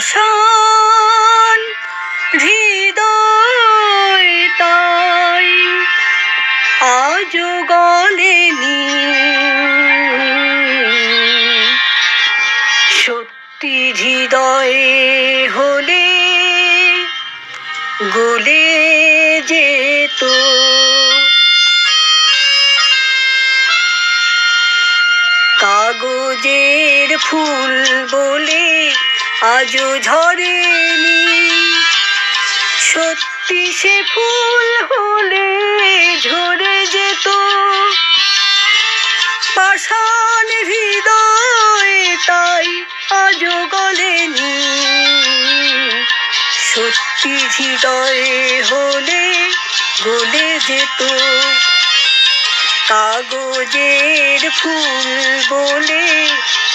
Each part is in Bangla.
পাষাণ হৃদয় তাই আজও গলেনি সত্যি হৃদয়ে হলে গলে যেত। কাগজের ফুল আজও ঝরেনি সত্যি সে ফুল হলে ঝরে যেত। পাষাণ হৃদয় তাই আজও গলেনি। সত্যি হৃদয়ে হলে গলে যেত। কাগজের ফুল বলে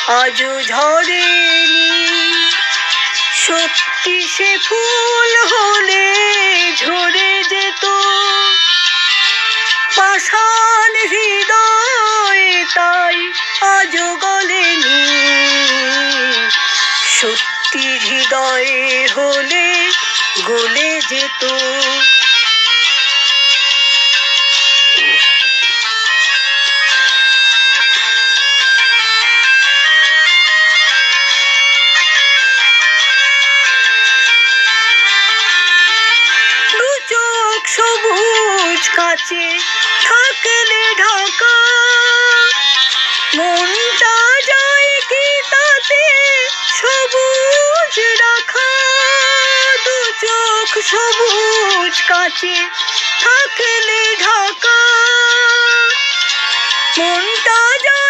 আজও ঝরেনি সত্যি সে ফুল হলে ঝরে যেত। পাষাণ হৃদয় তাই আজও গলেনি সত্যি হৃদয়ে হলে গলে যেত। কাছে থাকলে ঢাকা। মনটা যায় কি তাতে সবুজ রাখা। দু চোখ সবুজ কাছে থাকলে ঢাকা। মনটা যায়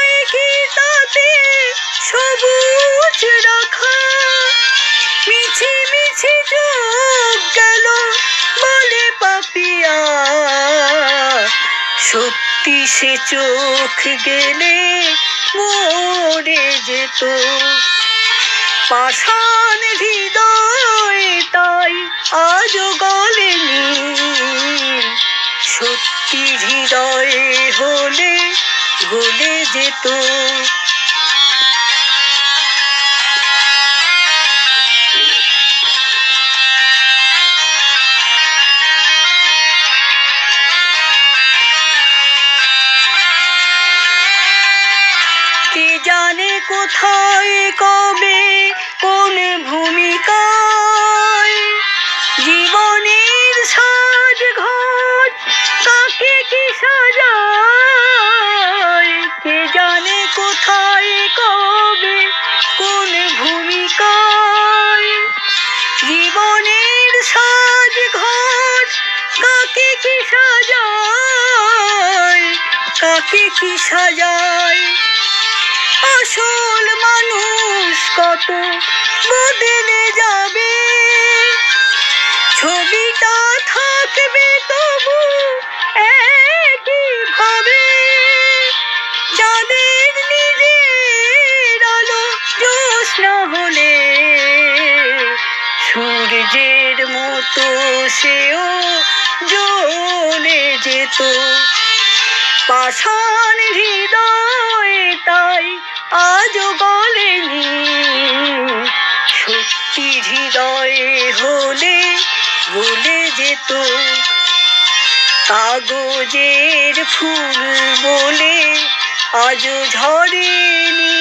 সত্যি সে চোখ গেলে মরে যেত। পাষাণ হৃদয় তাই আজ গলেনি। সত্যি হৃদয়ে হলে গলে যেত। জানে কোথায় কবে, কোন ভূমিকায়। জীবনের সাজ ঘর তাকে কি সাজায়? কে জানে কোথায় কবে, কোন ভূমিকায়। জীবনের সাজ ঘর কাকে কি সাজায়, কাকে কি সাজায়? আসল মানুষ কত বদলে যাবে? ছবিটা থাকবে তবু একই ভাবে যাদের নিজের আলো জ্যোৎস্না হলে, সূর্যের মতো সেও জ্বলে যেত। পাষাণ হৃদয় তাই আজও গলেনি সত্যি হৃদয়ে হলে গলে যেত কাগজের ফুল বলে আজও ঝরেনি।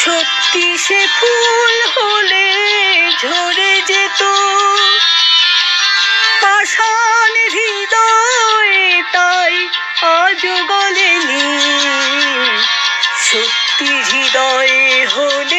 সত্যি সে ফুল হলে ঝরে যেত গলেনি সত্যি হৃদয়ে হলে